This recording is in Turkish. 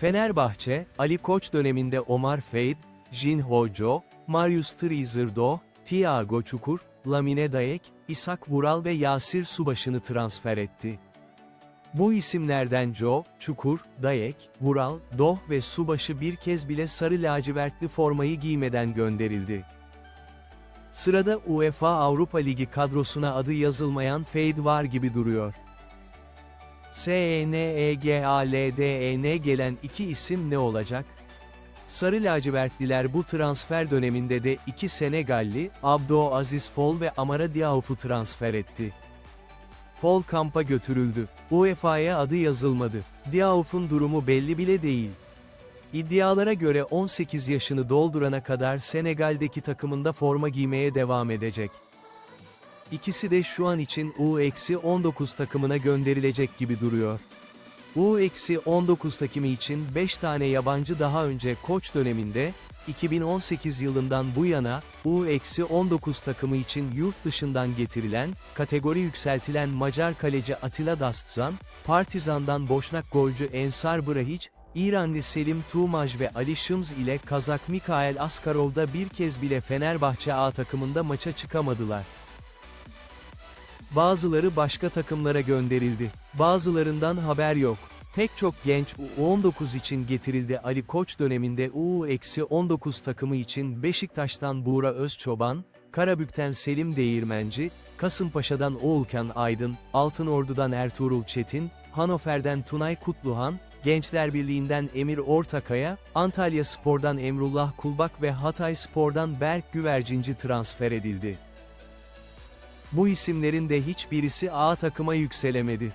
Fenerbahçe, Ali Koç döneminde Omar Feyd, Jin Hojo, Marius Trizerdo, Thiago Çukur, Lamine Dayek, İshak Vural ve Yasir Subaşı'nı transfer etti. Bu isimlerden Joe, Çukur, Dayek, Vural, Doh ve Subaşı bir kez bile sarı lacivertli formayı giymeden gönderildi. Sırada UEFA Avrupa Ligi kadrosuna adı yazılmayan Feyd var gibi duruyor. E SENEGALDEN gelen iki isim ne olacak? Sarı lacivertliler bu transfer döneminde de iki Senegalli, Abdo Aziz Fol ve Amara Diaouf'u transfer etti. Fol kampa götürüldü. UEFA'ya adı yazılmadı. Diaouf'un durumu belli bile değil. İddialara göre 18 yaşını doldurana kadar Senegal'deki takımında forma giymeye devam edecek. İkisi de şu an için U-19 takımına gönderilecek gibi duruyor. U-19 takımı için 5 tane yabancı daha önce koç döneminde, 2018 yılından bu yana, U-19 takımı için yurt dışından getirilen, kategori yükseltilen Macar kaleci Atilla Dastzan, Partizan'dan Boşnak golcü Ensar Brahic, İranlı Selim Tuğmaj ve Ali Şımz ile Kazak Mikael Askarov'da bir kez bile Fenerbahçe A takımında maça çıkamadılar. Bazıları başka takımlara gönderildi. Bazılarından haber yok. Pek çok genç U19 için getirildi Ali Koç döneminde U-19 takımı için Beşiktaş'tan Buğra Özçoban, Karabük'ten Selim Değirmenci, Kasımpaşa'dan Oğulkan Aydın, Altınordu'dan Ertuğrul Çetin, Hanover'den Tunay Kutluhan, Gençler Birliği'nden Emir Ortakaya, Antalya Spor'dan Emrullah Kulbak ve Hatay Spor'dan Berk Güvercinci transfer edildi. Bu isimlerin de hiçbirisi A takıma yükselemedi.